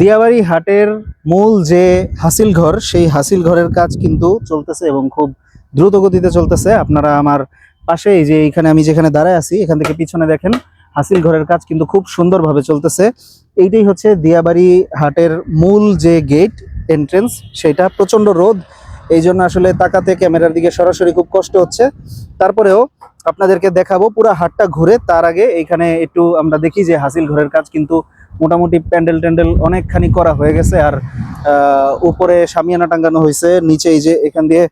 দিয়াবাড়ি হাটের মূল যে হাসিল ঘর, সেই হাসিল ঘরের কাজ কিন্তু চলতেছে এবং খুব দ্রুত গতিতে চলতেছে। আপনারা আমার পাশে যে এখানে আমি যেখানে দাঁড়ায় আছি, এখান থেকে পিছনে দেখেন, হাসিল ঘরের কাজ কিন্তু খুব সুন্দরভাবে চলতেছে। এইটাই হচ্ছে দিয়াবাড়ি হাটের মূল যে গেট এন্ট্রেন্স সেটা প্রচণ্ড রোদ। এই জন্য আসলে তাকাতে ক্যামেরার দিকে সরাসরি খুব কষ্ট হচ্ছে। তারপরেও আপনাদেরকে দেখাবো পুরো হাটটা ঘুরে। তার আগে এখানে একটু আমরা দেখি যে হাসিল ঘরের কাজ কিন্তু মোটামুটি প্যান্ডেল ট্যান্ডেল অনেকখানি করা হয়ে গেছে আর উপরে সামিয়ানা টাঙ্গানো হয়েছে, নিচে এই যে এখান দিয়ে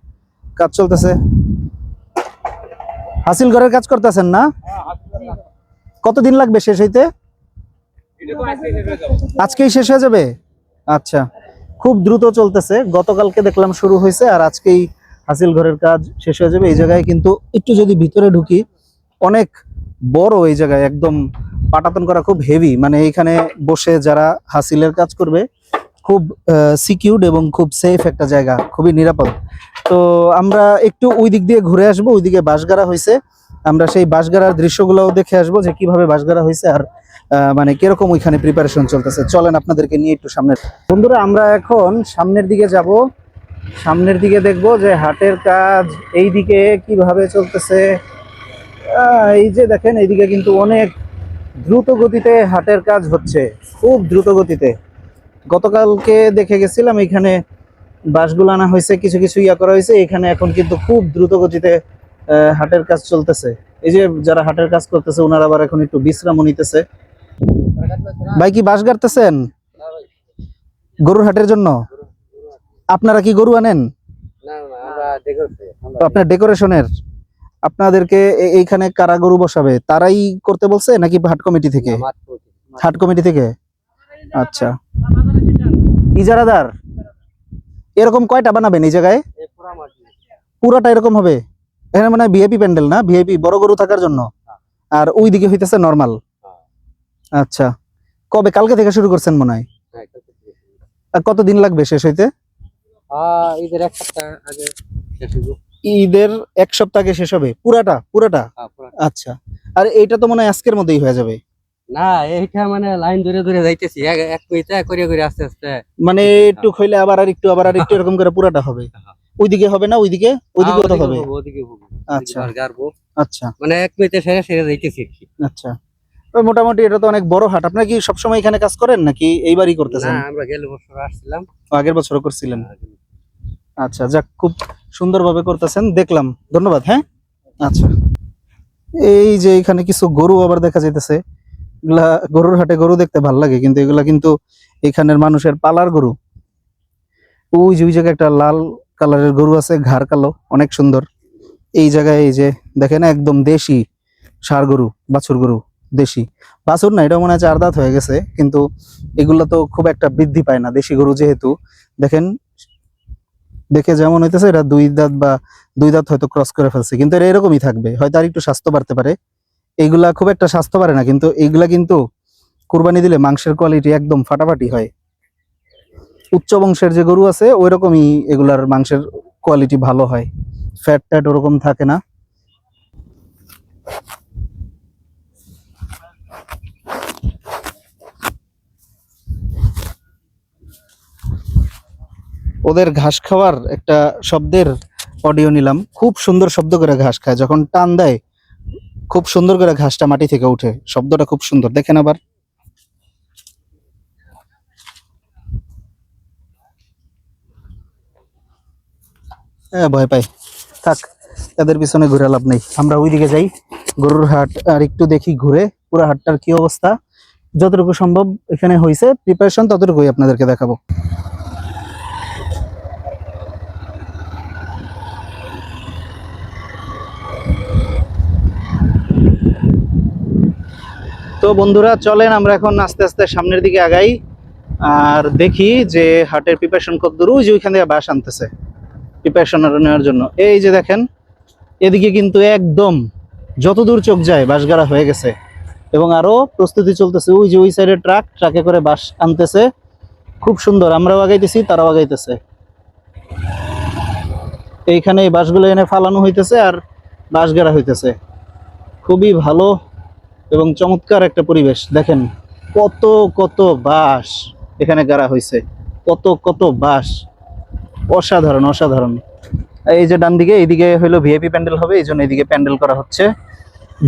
কাজ চলতেছে। হাসিল ঘরের কাজ করতেছেন না? কতদিন লাগবে শেষ হইতে? আজকেই শেষ হয়ে যাবে? আচ্ছা খুব দ্রুত চলতেছে। গতকালকে দেখলাম শুরু হয়েছে আর আজকেই হাসিল ঘরের কাজ শেষ হয়ে যাবে। এই জায়গায় কিন্তু একটু যদি ভিতরে ঢুকি, অনেক বড় এই জায়গায়, একদম পাটাতন করা খুব হেভি মানে এখানে বসে যারা হাসিলের কাজ করবে, খুব সিকিউরড এবং খুব সেফ একটা জায়গা, খুবই নিরাপদ। তো আমরা একটু ওই দিক দিয়ে ঘুরে আসব, ওইদিকে বাঁশগাড়া হয়েছে আমরা সেই বাঁশগাড়ার দৃশ্যগুলোও দেখে আসব যে কীভাবে বাঁশগাড়া হয়েছে আর মানে কীরকম ওইখানে প্রিপারেশন চলতেছে। চলেন আপনাদেরকে নিয়ে একটু সামনে বন্ধুরা, আমরা এখন সামনের দিকে যাব। সামনের দিকে দেখব যে হাটের কাজ এই দিকে কীভাবে চলতেছে। এই যে দেখেন এইদিকে কিন্তু অনেক দ্রুত গতিতে হাটের কাজ হচ্ছে খুব দ্রুত গতিতে গতকালকে দেখে গেছিলাম এখানে বাসগুলো আনা হয়েছে কিছু কিছু ইয়া করা হয়েছে এখানে এখন কিন্তু খুব দ্রুত গতিতে হাটের কাজ চলতেছে। এই যে যারা হাটের কাজ করতেছে ওনারা আবার এখন একটু বিশ্রামও নিতেছে। ভাই কি বাস গাড়তেছেন? গরুর হাটের জন্য? আপনারা কি গরু আনেন? আপনার ডেকোরেশনের আপনাদেরকে এইখানে কারা গরু বসাবে? তারাই করতে বলছে নাকি হাট কমিটি থেকে? হাট কমিটি। থেকে? আচ্ছা। ইজারাদার এরকম কয়টা বানাবেন এই জায়গায়? পুরাটা এরকম হবে? এখানে মানে ভিআইপি প্যান্ডেল না? ভিআইপি বড় গরু থাকার জন্য? আর ওই দিকে হইতেছে নর্মাল আচ্ছা। কবে? কালকে থেকে শুরু করছেন মনে হয়? আর কতদিন লাগবে শেষ হইতে? ঈদের এক সপ্তাহ আগে শেষ হইব। ঈদের এক সপ্তাহ আগে শেষ হবে? পুরাটা? পুরাটা? হ্যাঁ, আচ্ছা। আর এইটা তো মনে হয় আজকের মধ্যেই হয়ে যাবে। না এইটা মানে লাইন ধরে ধরে যাইতেছি। এক এক কইতে করে করে আস্তে আস্তে। মানে একটু খইলে আবার আর একটু আবার আর একটু এরকম করে পুরাটা হবে। হ্যাঁ। ওইদিকে হবে না ওইদিকে? ওইদিকে তো হবে। ওদিকে হব। আচ্ছা। আচ্ছা। মানে এক কইতে সেরে সেরে যাইতেছি আচ্ছা। মোটামুটি এটা তো অনেক বড় হাট। আপনারা কি সবসময় এখানে কাজ করেন নাকি এইবারই করতেছেন? না আমরা গেলে বছর আসছিলাম। আগের বছরও করছিলেন। আচ্ছা যাক, খুব সুন্দরভাবে করতেছেন, দেখলাম। ধন্যবাদ হ্যাঁ? আচ্ছা। এই যে এখানে কিছু গরু আবার দেখা যাইতেছে। এগুলা গরুর হাটে গরু দেখতে ভালো লাগে, কিন্তু এগুলা কিন্তু এখানের মানুষের পালার গরু। ওই যে, ওই জায়গায় একটা লাল কালারের গরু আছে, ঘাড় কালো, অনেক সুন্দর। এই জায়গায় এই যে, দেখেন, একদম দেশি ষাড় গরু, বাছুর গরু, দেশি। বাছুর না, এটা মনে হয় চার দাঁত হয়ে গেছে, কিন্তু এগুলা তো খুব একটা বৃদ্ধি পায় না, দেশি গরু যেহেতু। দেখেন দেখে যেমন হইতেছে এটা দুই দাঁত বা দুই দাঁত হয়তো ক্রস করে ফেলছে। কিন্তু এটা এরকমই থাকবে, হয়তো আর একটু স্বাস্থ্য বাড়তে পারে। এইগুলা খুব একটা স্বাস্থ্য বাড়ে না, কিন্তু এইগুলা কিন্তু কুরবানি দিলে মাংসের কোয়ালিটি একদম ফাটাফাটি হয়। উচ্চ বংশের যে গরু আছে ওই রকমই এগুলার মাংসের কোয়ালিটি ভালো হয়। ফ্যাট ট্যাট ওরকম থাকে না। ওদের ঘাস খাওয়ার একটা শব্দের অডিও নিলাম। খুব সুন্দর শব্দ করে ঘাস খায়। যখন টান দেয়, খুব সুন্দর করে ঘাসটা মাটি থেকে উঠে। শব্দটা খুব সুন্দর। দেখেন আবার। হ্যাঁ ভয় পাই। থাক, এদের পিছনে ঘুরে লাভ নেই। আমরা ওইদিকে যাই। গরুর হাট আর একটু দেখি ঘুরে। পুরো হাটটার কি অবস্থা? যতটুকু সম্ভব এখানে হয়েছে প্রিপারেশন ততটুকুই আপনাদেরকে দেখাবো। তো বন্ধুরা, চলেন আমরা এখন আস্তে আস্তে সামনের দিকে আগাই আর দেখি যে হাটের প্রিপারেশন কত দূর। যে ওইখান থেকে বাস আনতেছে প্রিপারেশন নেওয়ার জন্য। এই যে দেখেন, এদিকে কিন্তু একদম যত দূর চোখ যায় বাস গাড়া হয়ে গেছে এবং আরও প্রস্তুতি চলতেছে। ওই যে ওই সাইডে ট্রাক ট্রাকে করে বাস আনতেছে। খুব সুন্দর, আমরাও আগাইতেছি, তারাও আগাইতেছে। এইখানে এই বাসগুলো এনে ফালানো হইতেছে আর বাস গাড়া হইতেছে। খুবই ভালো এবং চমৎকার একটা পরিবেশ। দেখেন, কত কত বাস এখানে গাড়া হয়েছে কত কত বাঁশ। অসাধারণ অসাধারণ। এই যে ডান দিকে, এইদিকে হলো ভিআইপি প্যান্ডেল হবে এই জন্য এইদিকে প্যান্ডেল করা হচ্ছে।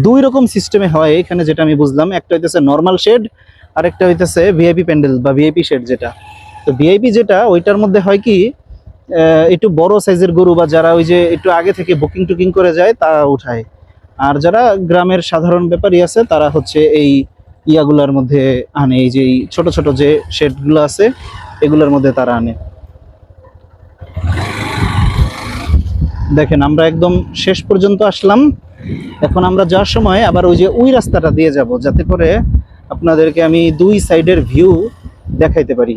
দুই রকম সিস্টেমে হয়, এখানে যেটা আমি বুঝলাম। একটা হইতেছে নর্মাল শেড আরেকটা হইতেছে ভিআইপি প্যান্ডেল বা ভিআইপি শেড যেটা। তো ভিআইপি যেটা, ওইটার মধ্যে হয় কি একটু বড় সাইজের গরু বা যারা ওই যে একটু আগে থেকে বুকিং টুকিং করে যায় তারা উঠায়। আর যারা গ্রামের সাধারণ ব্যাপারী আছে, তারা হচ্ছে এই ইয়াগুলার মধ্যে আনে। এই যে ছোট ছোট যে শেডগুলো আছে, এগুলোর মধ্যে তারা আনে। দেখেন, আমরা একদম শেষ পর্যন্ত আসলাম। এখন আমরা যাওয়ার সময় আবার ওই যে ওই রাস্তাটা দিয়ে যাব, যাতে করে আপনাদেরকে আমি দুই সাইডের ভিউ দেখাইতে পারি।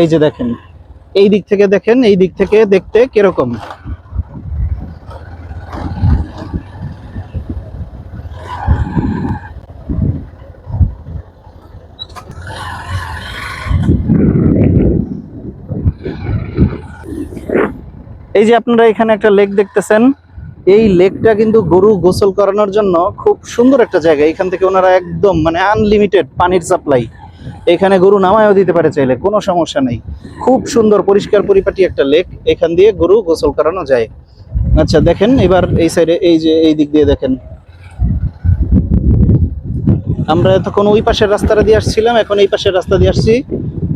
এই যে দেখেন এই দিক থেকে দেখেন, এই দিক থেকে দেখতে কীরকম? এই যে আপনারা এখানে একটা লেক দেখতেছেন, এই লেকটা কিন্তু গরু গোসল করানোর জন্য খুব সুন্দর একটা জায়গা। এখান থেকে ওনারা একদম মানে আনলিমিটেড পানির সাপ্লাই এখানে গরু নামায়ও দিতে পারে চাইলে, কোনো সমস্যা নেই। খুব সুন্দর, পরিষ্কার, পরিপাটি একটা লেক, এখান দিয়ে গরু গোসল করানো যায়। আচ্ছা দেখেন, এবার এই সাইডে, এই যে, এই দিক দিয়ে দেখেন। আমরা এতক্ষণ ওই পাশের রাস্তাটা দিয়ে আসছিলাম, এখন এই পাশের রাস্তা দিয়ে আসছি,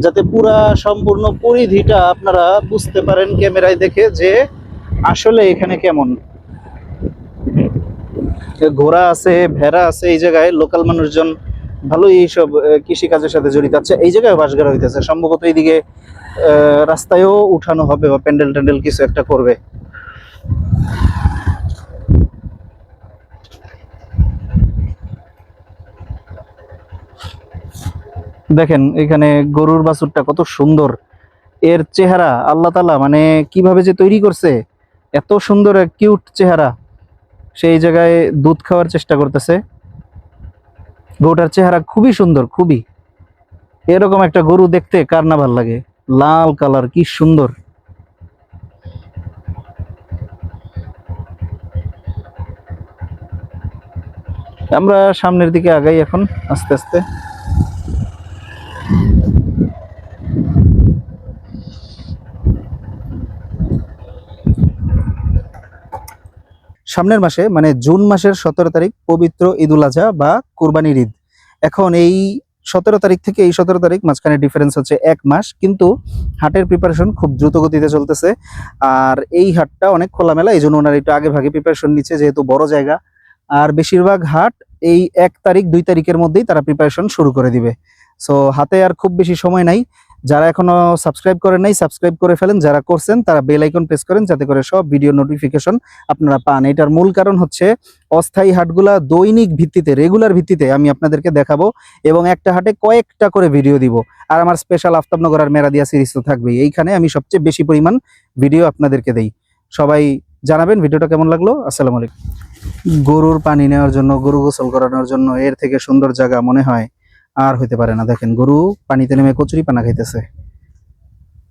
যাতে পুরা সম্পূর্ণ পরিধিটা আপনারা বুঝতে পারেন ক্যামেরায় দেখে যে আসলে এখানে কেমন। ঘোড়া আছে, ভেড়া আছে, এই জায়গায় লোকাল মানুষজন ভালোই এইসব কৃষি কাজের সাথে জড়িত আছে। এই জায়গায় বাসগাড়া হইতেছে। সম্ভবত এইদিকে রাস্তায়ও উঠানো হবে বা প্যান্ডেল ট্যান্ডেল কিছু একটা করবে। দেখেন, এখানে গরুর বাছুরটা কত সুন্দর। এর চেহারা, আল্লাহ তালা মানে কীভাবে যে তৈরি করছে, এত সুন্দর কিউট চেহারা। সেই জায়গায় দুধ খাওয়ার চেষ্টা করতেছে। গরুটার চেহারা খুবই সুন্দর, খুবই। এরকম একটা গরু দেখতে কার না ভালো লাগে? লাল কালার, কি সুন্দর। আমরা সামনের দিকে আগাই এখন, আস্তে আস্তে। সামনের মাসে মানে জুন মাসের সতেরো তারিখ, পবিত্র ঈদুল আজহা বা কুরবানির ঈদ। এখন এই সতেরো তারিখ থেকে এই সতেরো তারিখ মাঝখানে ডিফারেন্স হচ্ছে এক মাস, কিন্তু হাটের প্রিপারেশন খুব দ্রুত গতিতে চলতেছে। আর এই হাটটা অনেক খোলামেলা, এই জন্য ওনারা একটু আগে ভাগে প্রিপারেশন নিচ্ছে, যেহেতু বড় জায়গা। আর বেশিরভাগ হাট এই এক তারিখ, দুই তারিখের মধ্যেই তারা প্রিপারেশন শুরু করে দিবে। সো হাতে আর খুব বেশি সময় নাই। যারা এখনও সাবস্ক্রাইব করেন নাই সাবস্ক্রাইব করে ফেলেন। যারা করছেন, তারা বেল আইকন প্রেস করেন যাতে করে সব ভিডিও নোটিফিকেশন আপনারা পান। এটার মূল কারণ হচ্ছে অস্থায়ী হাটগুলা দৈনিক ভিত্তিতে রেগুলার ভিত্তিতে আমি আপনাদেরকে দেখাবো এবং একটা হাটে কয়েকটা করে ভিডিও দিব। আর আমার স্পেশাল আফতাবনগর আর মেরাদিয়া সিরিজ তো থাকবেই। এইখানে আমি সবচেয়ে বেশি পরিমাণ ভিডিও আপনাদেরকে দেই। সবাই জানাবেন ভিডিওটা কেমন লাগল? আসসালামু আলাইকুম। গরুর পানি নেওয়ার জন্য, গরু গোসল করানোর জন্য, এর থেকে সুন্দর জায়গা মনে হয়। আর হইতে পারে না। দেখেন, গরু পানিতে নেমে কচুরি পানা খাইতেছে।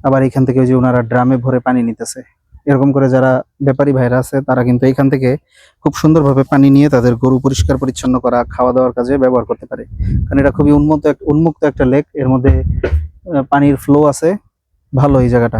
আবার এখান থেকে ওই যে ওনারা ড্রামে ভরে পানি নিতেছে। এরকম করে যারা ব্যাপারী ভাইরা আছে, তারা কিন্তু এখান থেকে খুব সুন্দরভাবে পানি নিয়ে তাদের গরু পরিষ্কার পরিচ্ছন্ন করা খাওয়া দাওয়ার কাজে ব্যবহার করতে পারে। কারণ এটা খুবই উন্মুক্ত উন্মুক্ত একটা লেক এর মধ্যে পানির ফ্লো আছে। ভালো এই জায়গাটা।